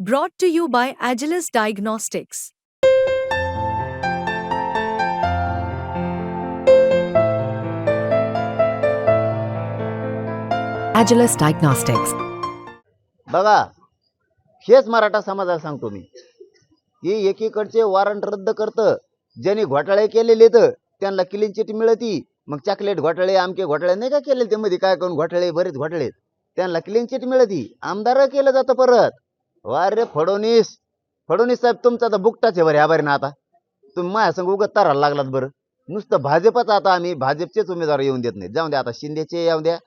Brought to you by Agilis Diagnostics. Agilis Diagnostics. बघा हेच मराठा समाजाला सांगतो मी. की एकीकडचे वॉरंट रद्द करतं ज्यांनी घोटाळे केलेले तर त्यांना क्लीन चिट मिळती. मग चॉकलेट घोटाळे आमके घोटाळे नाही का केले ते मध्ये काय करून घोटाळे बरेच घोटाळे त्यांना क्लीन चिट मिळती. आमदार केलं जातं परत. वारे रे फडणवीस फडणवीस साहेब तुमचा तर बुकटाच आहे बरं ह्या बरं ना आता. तुम्ही माझ्या संग उगत तारायला लागलात बरं. नुसतं भाजपच आता आम्ही भाजपचेच उमेदवार येऊन देत नाही जाऊन द्या आता शिंदेचे येऊन द्या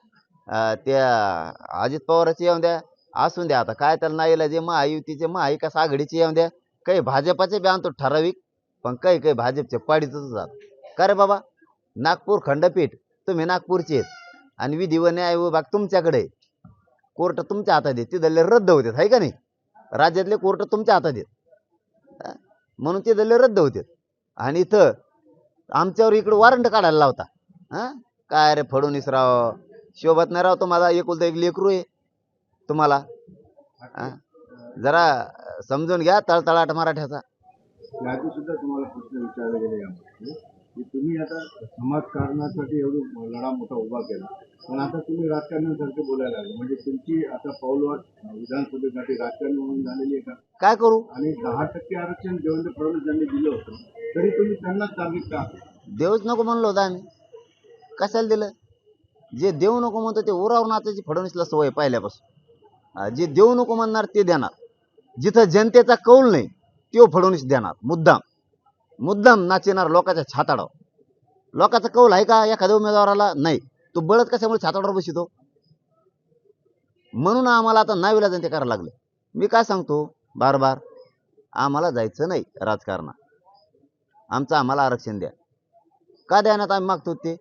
त्या अजित पवाराचे येऊन द्या असून द्या आता. काय त्याला नाही जे महायुतीचे महाविकास आघाडीचे येऊन द्या. काही भाजपाचे बी आणतो ठराविक पण काही काही भाजपचे पाडीतच जात. का रे बाबा? नागपूर खंडपीठ तुम्ही नागपूरचे आहेत. आणि विधी व न्याय विभाग तुमच्याकडे कोर्ट तुमच्या हातात आहे. तिथले रद्द होते आहे का नाही? राज्यातले कोर्ट तुमच्या हातात आहेत. म्हणून ते दल्ले रद्द होते. आणि इथं आमच्यावर इकडं वॉरंट काढायला लावता. हा? काय रे फडणवीस राव शोभत नाही राव तुम्हाला. एकुलता एक लेकरू आहे तुम्हाला. हा? जरा समजून घ्या तळतळाट मराठ्याचा. की तुम्ही आता समाजकारणासाठी एवढं लढा मोठा उभा केला. पण आता तुम्ही राजकारणासारखे बोलायला लागले. म्हणजे तुमची आता पाऊलवाट विधानसभेसाठी राजकारण म्हणून झालेली आहे का? काय करू? आणि दहा टक्के आरक्षण देवेंद्र फडणवीस यांनी दिलं होतं. तरी तुम्ही त्यांनाच टार्गेट का? देऊच नको म्हणलो होतं आम्ही. कशाला दिलं? जे देऊ नको म्हणतो ते उरावर नाचायची फडणवीसला सवय पहिल्यापासून. जे देऊ नको म्हणणार ते देणार. जिथं जनतेचा कौल नाही तो फडणवीस देणार. मुद्दाम. मुद्दाम नाचिणार लोकांच्या छाताडावर लोकांचा कौल आहे का? एखाद्या उमेदवाराला नाही. तो बळत कशामुळे छाताडावर बसितो? म्हणून आम्हाला आता नावीला ते करायला लागलं. मी काय सांगतो? बार बार आम्हाला जायचं नाही राजकारणात. आमचं आम्हाला आरक्षण द्या. का द्यानात आम्ही मागतो ते?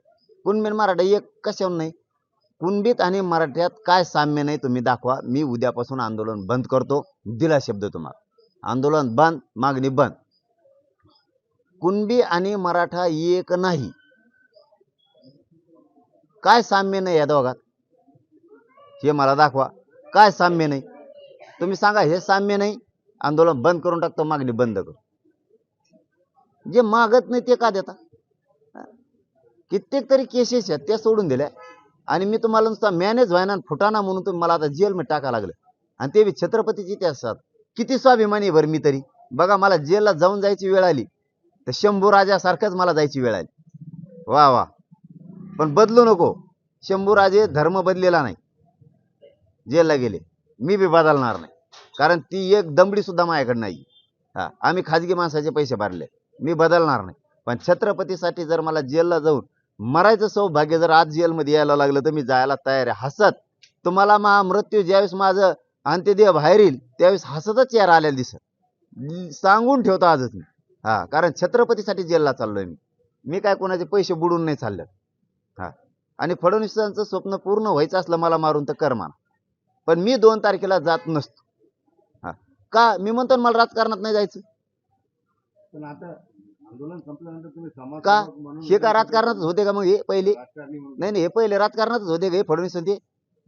कुणबीन मराठा एक कशावर नाही? कुणबीत आणि मराठ्यात काय साम्य नाही तुम्ही दाखवा. मी उद्यापासून आंदोलन बंद करतो. दिला शब्द तुम्हाला. आंदोलन बंद मागणी बंद. कुणबी आणि मराठा एक नाही. काय साम्य नाही या दोघात? हे मला दाखवा. काय साम्य नाही? तुम्ही सांगा हे साम्य नाही? आंदोलन बंद करून टाकतो मागणी बंद कर जे मागत नाही ते का देता? कित्येक तरी केसेस आहेत त्या सोडून दिल्या. आणि मी तुम्हाला नुसता मॅनेज व्हायना फुटाना म्हणून तुम्ही मला आता जेलमध्ये टाका लागलं. आणि ते बी छत्रपतीचे इतिहासात. किती स्वाभिमानी भर मी तरी. बघा मला जेलला जाऊन जायची वेळ आली. तर शंभू राजासारखंच मला जायची वेळ आली. वा वा. पण बदलू नको. शंभू राजे धर्म बदलेला नाही. जेलला गेले. मी बी बदलणार नाही. कारण ती एक दमडी सुद्धा माझ्याकडे नाही. हा आम्ही खाजगी माणसाचे पैसे भरले. मी बदलणार नाही. पण छत्रपतीसाठी जर मला जेलला जाऊन मरायचं सौभाग्य जर आज जेलमध्ये यायला लागलं तर मी जायला तयार आहे. हसत. तुम्हाला मा मृत्यू ज्यावेळेस माझं अंत्यदेह बाहेर येईल त्यावेळेस हसतच यार आलेला दिसत. सांगून ठेवतो आजच मी. हा कारण छत्रपतीसाठी जेलला चाललोय मी. मी काय कोणाचे पैसे बुडून नाही चालले हा. आणि फडणवीसांचं स्वप्न पूर्ण व्हायचं असलं मला मारून तर कर म्हणा. पण मी दोन तारखेला जात नसतो. हा. का? मी म्हणतो मला राजकारणात नाही जायचं. पण आता आंदोलन संपल्यानंतर तुम्ही समाज का? हे का राजकारणातच होते का मग हे पहिले? नाही नाही हे पहिले राजकारणातच होते का हे फडणवीस आणि ते?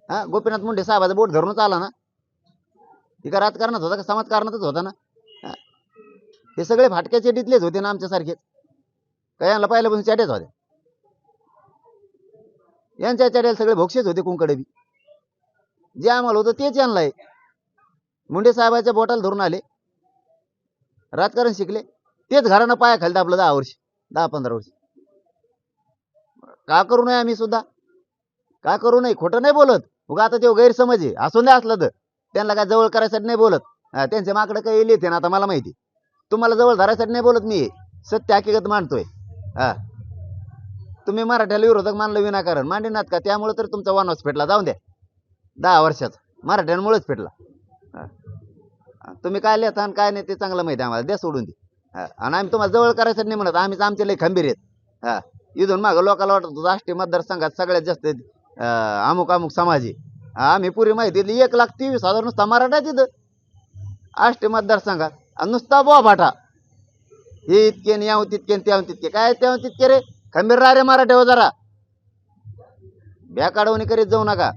हा गोपीनाथ मुंडे साहेबाचा बोट धरूनच आला ना. हे का राजकारणात होता का? समाजकारणातच होता ना. हे सगळे फाटक्या चेटीतलेच होते ना आमच्यासारखेच. काय यांना पहिल्यापासून चॅटेच होत्या. यांच्या चॅट्याला सगळे भोक्षेच होते कुंकडे बी. जे आम्हाला होतं तेच यांना आहे. मुंडे साहेबाच्या बोटाला धरून आले. राजकारण शिकले. तेच घरानं पाया खाली आपलं दहा वर्ष दहा पंधरा वर्ष. का करू नये आम्ही सुद्धा? का करू नये? खोटं नाही बोलत. उगा आता ते गैरसमज आहे. असून नाही असलं तर. त्यांना काय जवळ करायसाठी नाही बोलत. त्यांच्या माकडं काही येते ना आता मला माहिती तुम्हाला जवळ धरायसाठी नाही बोलत मी. सत्य हकीकत मांडतोय. हा. तुम्ही मराठ्याला विरोधक मानलं विनाकारण. मांडीनात का? त्यामुळे तर तुमचा वनवास फेटला जाऊन द्या. दहा वर्षाचा. मराठ्यांमुळेच फेटला हा. तुम्ही काय लिहता आणि काय नाही ते चांगलं माहिती आहे आम्हाला. द्या सोडून दे. आणि आम्ही तुम्हाला जवळ करायसाठी नाही म्हणत. आम्हीच आमचे लय खंबीर आहेत. हा. इथून मागं लोकांना वाटत होतं राष्ट्रीय मतदारसंघात सगळ्यात जास्त अमुक अमुक समाज आहे. आम्ही पुरी माहिती दिली. एक लाख तेवीस हजार नुसता मराठा तिथं. राष्ट्रीय मतदारसंघात. आणि नुसता बुवा भाटा हे इतके आणि याव तितके आणि त्याव तितके काय त्याहून तितके रे? खंबीर राहा रे हो जरा. ब्या काढवणी करीत जाऊ नका.